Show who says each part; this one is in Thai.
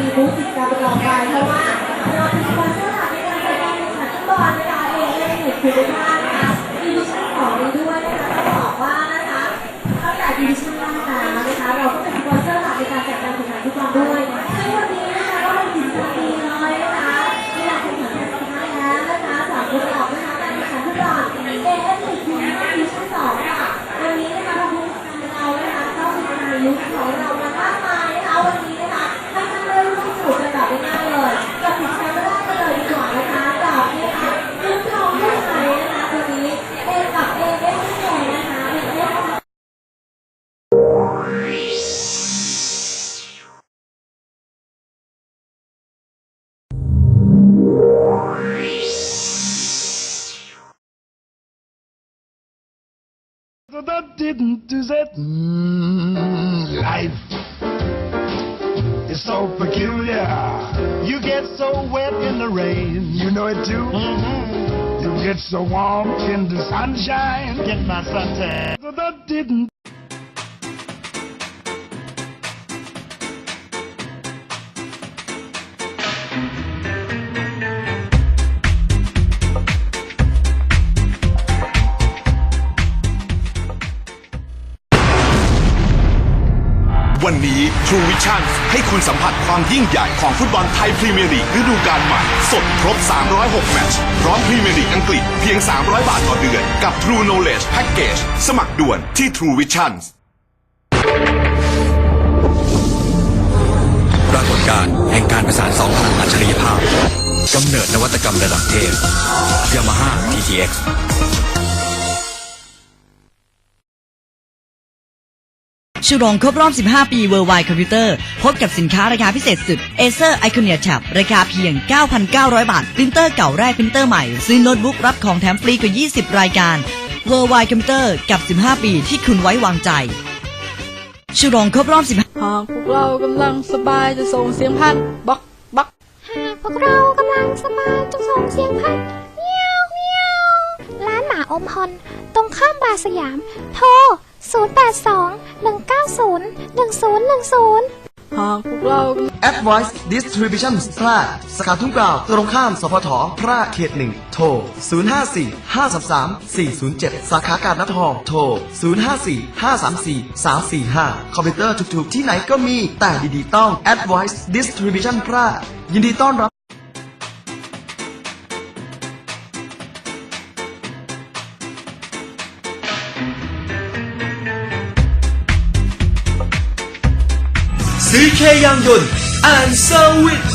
Speaker 1: มีบูธกิจกรรมประกอบการเพราะว่าเราเป็นสปอนเซอร์หลักในการจัดการแข่งขันฟุตบอลนะคะเองเล่นอยู่คุณภา
Speaker 2: So that didn't do that. Mm, life is so peculiar. You get so wet in the rain. You know it too. Mm-hmm. You get so warm in the sunshine. Get my suntan. So that didn't.
Speaker 3: วันนี้ True Vision ให้คุณสัมผัสความยิ่งใหญ่ของฟุตบอลไทยพรีเมียร์ลีกฤดูกาลใหม่ สดครบ 306 แมตช์พร้อมพรีเมียร์ลีกอังกฤษเพียง 300 บาทต่อเดือน กับ True Knowledge Package สมัครด่วนที่ True Vision
Speaker 4: ปรากฏการณ์แห่งการประสานสองพลังอัจฉริยภาพกำเนิดนวัตกรรมระดับเทพ Yamaha TTX
Speaker 5: ฉลองครบรอบ 15 ปี Worldwide Computer พบกับสินค้าราคาพิเศษสุด Acer Iconia Tab ราคาเพียง 9,900 บาท ปรินเตอร์เก่าแรกปรินเตอร์ใหม่ ซื้อโน้ตบุ๊กรับของแถมฟรีกว่า 20 รายการ Worldwide Computer กับ 15 ปีที่คุณไว้วางใจฉลองครบรอบ 15
Speaker 6: หากพวกเรากำลังสบายจะส่งเสียงพันบักบัก
Speaker 7: หากพวกเรากำลังสบายจงส่งเสียงพันเมียวเมียวร้านหมาอมฮอน ตรงข้ามบาร์สยาม โทร 082 190 1010
Speaker 6: หากพวกเรากำลัง
Speaker 8: Advice Distribution แพร่สาขาทุ่งกล่าว ตรงข้ามสพทพร่เขตหนึ่งโทร 054 533 407 สาขาการนัดทองโทร 054 534 345 คอมพิวเตอร์ถูกๆ ที่ไหนก็มีแต่ดีๆต้อง Advice Distribution แพร่ยินดีต้อนรับ
Speaker 9: CK ยางยนต์ and Service